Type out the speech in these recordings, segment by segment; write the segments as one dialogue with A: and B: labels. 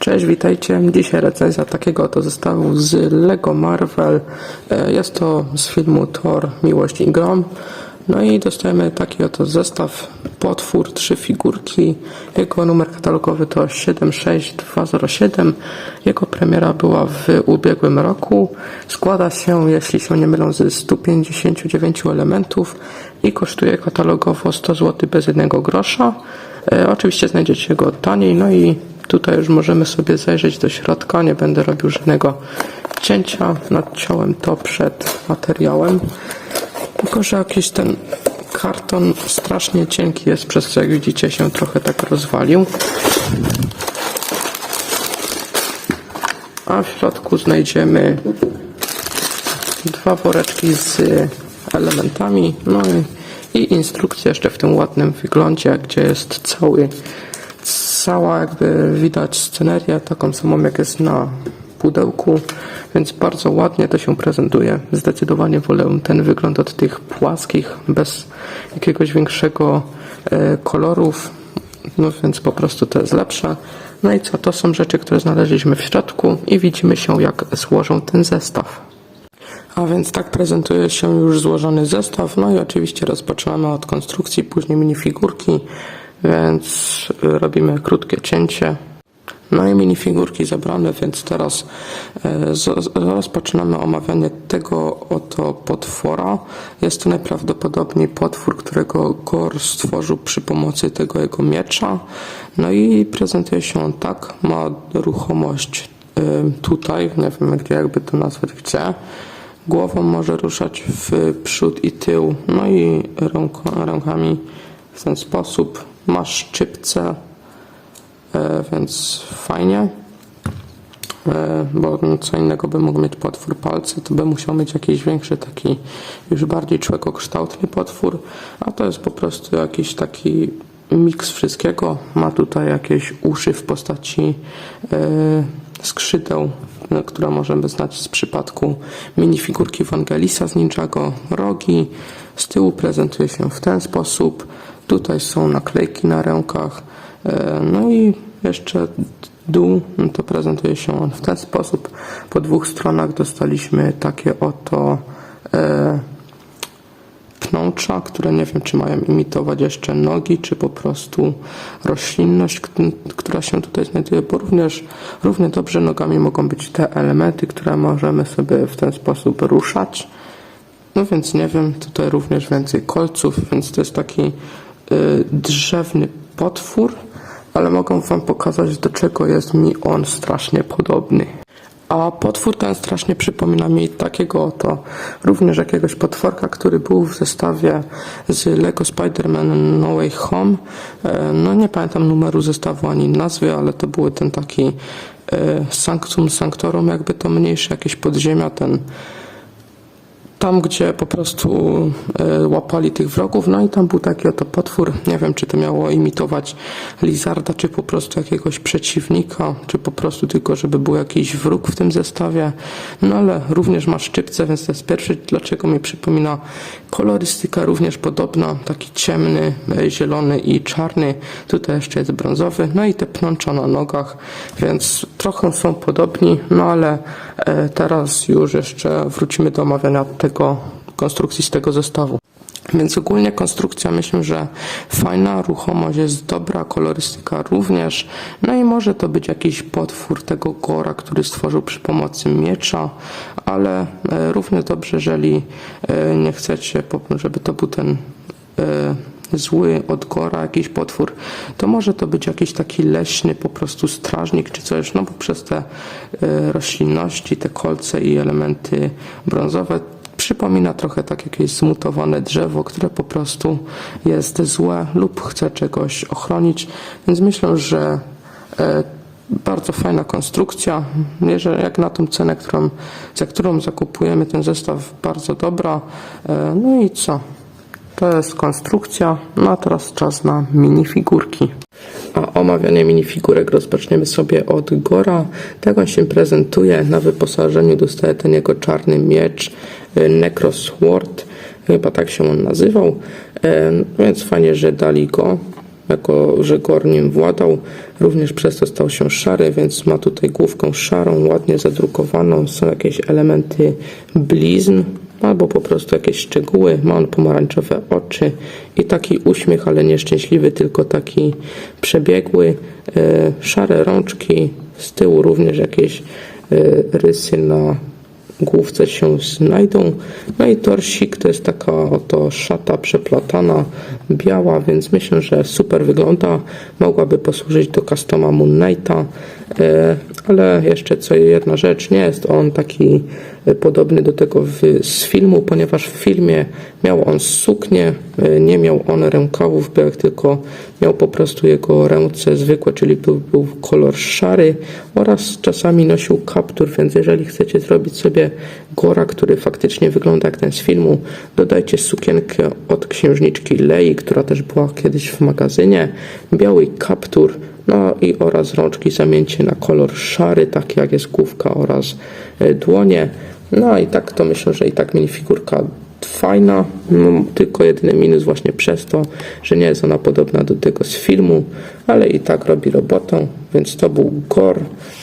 A: Cześć, witajcie. Dzisiaj recenzja takiego oto zestawu z Lego Marvel. E, Jest to z filmu Thor, Miłość i Grom. No i dostajemy taki oto zestaw, potwór, trzy figurki. Jego numer katalogowy to 76207. Jego premiera była w ubiegłym roku. Składa się, jeśli się nie mylą, ze 159 elementów i kosztuje katalogowo 100 zł bez jednego grosza. E, oczywiście znajdziecie go taniej, no i Tutaj już możemy sobie zajrzeć do środka, nie będę robił żadnego cięcia, nadciąłem to przed materiałem. Że jakiś ten karton strasznie cienki jest, przez co jak widzicie się trochę tak rozwalił. A w środku znajdziemy dwa woreczki z elementami, no i, i instrukcję jeszcze w tym ładnym wyglądzie, gdzie jest cały cała jakby widać scenerię taką samą jak jest na pudełku, więc bardzo ładnie to się prezentuje. Zdecydowanie wolę ten wygląd od tych płaskich, bez jakiegoś większego e, kolorów, no więc po prostu to jest lepsze. No i co, to są rzeczy, które znaleźliśmy w środku i widzimy się jak złożą ten zestaw. A więc tak prezentuje się już złożony zestaw. No i oczywiście rozpoczynamy od konstrukcji, później minifigurki, więc y, robimy krótkie cięcie. No i minifigurki zebrane, więc teraz z- rozpoczynamy omawianie tego oto potwora. Jest to najprawdopodobniej potwór, którego Gor stworzył przy pomocy tego jego miecza. No i prezentuje się on tak, ma ruchomość e, tutaj, nie wiem gdzie jakby to nazwać, gdzie. Głową może ruszać w przód i tył, no i rękami w ten sposób. Ma szczypce, e, więc fajnie. E, bo co innego by mógł mieć potwór palce, to by musiał mieć jakiś większy, taki już bardziej człowiekokształtny potwór, a to jest po prostu jakiś taki miks wszystkiego. Ma tutaj jakieś uszy w postaci e, skrzydeł, no, które możemy znać z przypadku minifigurki Wangelisa z Ninjago, rogi. Z tyłu prezentuje się w ten sposób. Tutaj są naklejki na rękach. E, No i jeszcze dół, no to prezentuje się on w ten sposób. Po dwóch stronach dostaliśmy takie oto e, pnącza, które nie wiem, czy mają imitować jeszcze nogi, czy po prostu roślinność, która się tutaj znajduje, bo również równie dobrze nogami mogą być te elementy, które możemy sobie w ten sposób ruszać. No więc nie wiem, tutaj również więcej kolców, więc to jest taki drzewny potwór, ale mogę wam pokazać do czego jest mi on strasznie podobny. A potwór ten strasznie przypomina mi takiego oto również jakiegoś potworka, który był w zestawie z Lego Spider-Man No Way Home. E, No nie pamiętam numeru zestawu ani nazwy, ale to były ten taki e, Sanctum Sanctorum, jakby to mniejsze jakieś podziemia, ten tam, gdzie po prostu e, łapali tych wrogów, no i tam był taki oto potwór, nie wiem, czy to miało imitować Lizarda, czy po prostu jakiegoś przeciwnika, czy po prostu tylko, żeby był jakiś wróg w tym zestawie, no ale również ma szczypce, więc to jest pierwszy, dlaczego mi przypomina kolorystyka również podobna, taki ciemny, e, zielony i czarny, tutaj jeszcze jest brązowy, no i te pnącza na nogach, więc trochę są podobni, no ale e, teraz już jeszcze wrócimy do omawiania tego konstrukcji z tego zestawu. Więc ogólnie konstrukcja myślę, że fajna, ruchomość jest dobra, kolorystyka również. No i może to być jakiś potwór tego Gora, który stworzył przy pomocy miecza, ale e, równie dobrze, jeżeli e, nie chcecie, żeby to był ten e, zły od Gora, jakiś potwór, to może to być jakiś taki leśny po prostu strażnik czy coś, no bo przez te roślinności, te kolce i elementy brązowe przypomina trochę tak jakieś zmutowane drzewo, które po prostu jest złe lub chce czegoś ochronić, więc myślę, że e, bardzo fajna konstrukcja. Jeżeli jak na tą cenę, którą, za którą zakupujemy ten zestaw, bardzo dobra. E, No i co? To jest konstrukcja, no a teraz czas na minifigurki. A omawianie minifigurek rozpoczniemy sobie od Gora. Tak on się prezentuje. Na wyposażeniu dostaje ten jego czarny miecz y, Necro Sword. Chyba tak się on nazywał. E, Więc fajnie, że dali go. jako że Gor nim władał, również przez to stał się szary, więc ma tutaj główkę szarą, ładnie zadrukowaną, są jakieś elementy blizn, albo po prostu jakieś szczegóły. Ma on pomarańczowe oczy i taki uśmiech, ale nieszczęśliwy, tylko taki przebiegły. E, szare rączki, z tyłu również jakieś e, rysy na główce się znajdą. No i torsik to jest taka oto szata przeplatana, biała, więc myślę, że super wygląda. Mogłaby posłużyć do customa Moon Knighta, ale jeszcze co jedna rzecz, nie jest on taki e, podobny do tego z filmu, ponieważ w filmie miał on suknię, e, nie miał on rękawów białych, tylko miał po prostu jego ręce zwykłe, czyli był, był kolor szary oraz czasami nosił kaptur, więc jeżeli chcecie zrobić sobie Gora, który faktycznie wygląda jak ten z filmu, dodajcie sukienkę od księżniczki Lei, która też była kiedyś w magazynie, biały kaptur, no i oraz rączki zamieńcie na kolor szary, taki jak jest główka oraz e, dłonie. No i tak to myślę, że i tak minifigurka fajna, no, tylko jedyny minus właśnie przez to, że nie jest ona podobna do tego z filmu, ale i tak robi robotę, więc to był Gor.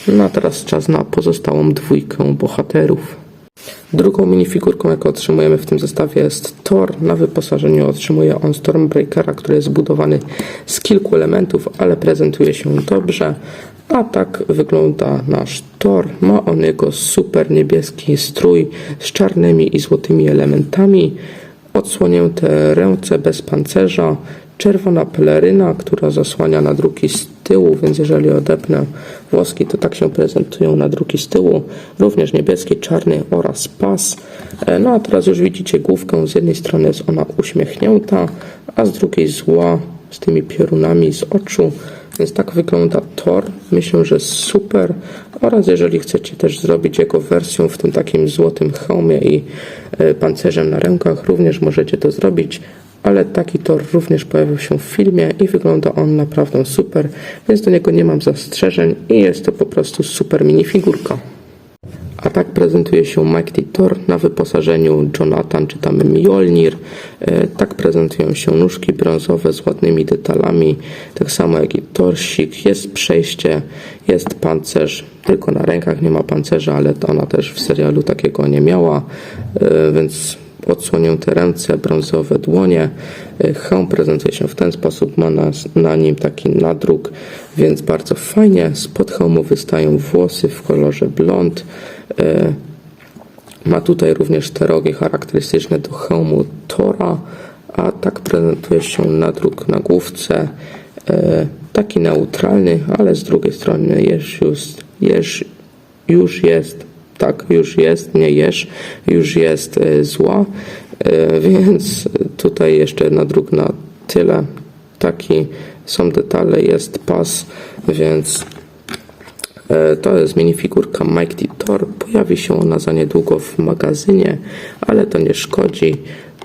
A: No a teraz czas na pozostałą dwójkę bohaterów. Drugą minifigurką, jaką otrzymujemy w tym zestawie jest Thor. Na wyposażeniu otrzymuje on Stormbreakera, który jest zbudowany z kilku elementów, ale prezentuje się dobrze. A tak wygląda nasz Thor. Ma on jego super niebieski strój z czarnymi i złotymi elementami, odsłonięte ręce bez pancerza, czerwona peleryna, która zasłania nadruki z tyłu, więc jeżeli odepnę włoski, to tak się prezentują nadruki z tyłu. Również niebieski, czarny oraz pas. E, No a teraz już widzicie główkę. Z jednej strony jest ona uśmiechnięta, a z drugiej zła, z tymi piorunami z oczu. Więc tak wygląda Thor. Myślę, że super. Oraz jeżeli chcecie też zrobić jego wersję w tym takim złotym hełmie i e, pancerzem na rękach, również możecie to zrobić. Ale taki Thor również pojawił się w filmie i wygląda on naprawdę super, więc do niego nie mam zastrzeżeń i jest to po prostu super minifigurka. A tak prezentuje się Mighty Thor na wyposażeniu Jonathan czy tam Mjolnir. E, Tak prezentują się nóżki brązowe z ładnymi detalami, tak samo jak i torsik. Jest przejście, jest pancerz, tylko na rękach nie ma pancerza, ale ona też w serialu takiego nie miała, e, więc odsłonięte ręce, brązowe dłonie. E, Hełm prezentuje się w ten sposób, ma na, na nim taki nadruk, więc bardzo fajnie. Spod hełmu wystają włosy w kolorze blond. E, Ma tutaj również te rogi charakterystyczne do hełmu Tora, a tak prezentuje się nadruk na główce. E, Taki neutralny, ale z drugiej strony jest już, jest, już jest, tak, już jest, nie jesz, już jest e, zła, E, więc tutaj jeszcze nadruk na tyle. Taki są detale, jest pas, więc E, To jest minifigurka Mighty Thor. Pojawi się ona za niedługo w magazynie, ale to nie szkodzi.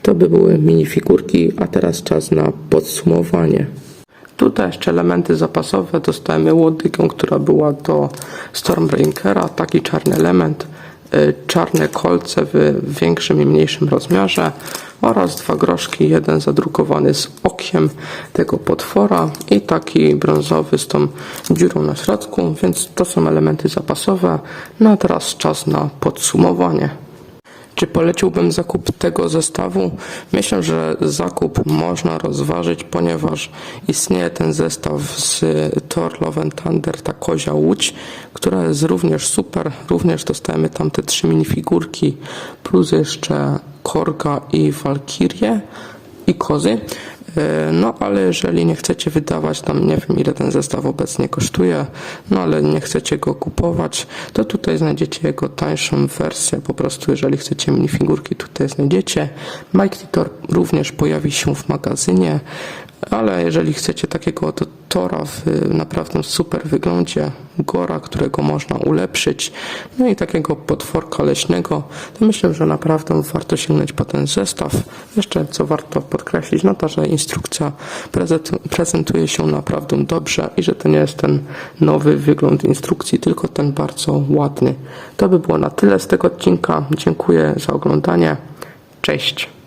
A: To by były minifigurki, a teraz czas na podsumowanie. Tutaj jeszcze elementy zapasowe. Dostajemy łodygę, która była do Stormbreakera, taki czarny element, e, czarne kolce w większym i mniejszym rozmiarze oraz dwa groszki, jeden zadrukowany z okiem tego potwora i taki brązowy z tą dziurą na środku, więc to są elementy zapasowe. No a teraz czas na podsumowanie. Czy poleciłbym zakup tego zestawu? Myślę, że zakup można rozważyć, ponieważ istnieje ten zestaw z Thor Love Thunder, ta kozia łódź, która jest również super. Również dostajemy tam te trzy minifigurki, plus jeszcze Korga i Walkirię i kozy. E, No, ale jeżeli nie chcecie wydawać tam, nie wiem ile ten zestaw obecnie kosztuje, no ale nie chcecie go kupować, to tutaj znajdziecie jego tańszą wersję. Po prostu, jeżeli chcecie minifigurki, tutaj znajdziecie. Mike Titor również pojawi się w magazynie, ale jeżeli chcecie takiego oto Tora w naprawdę super wyglądzie, Gora, którego można ulepszyć, no i takiego potworka leśnego, to myślę, że naprawdę warto sięgnąć po ten zestaw. Jeszcze co warto podkreślić, no to, że instrukcja prezent- prezentuje się naprawdę dobrze i że to nie jest ten nowy wygląd instrukcji, tylko ten bardzo ładny. To by było na tyle z tego odcinka. Dziękuję za oglądanie. Cześć.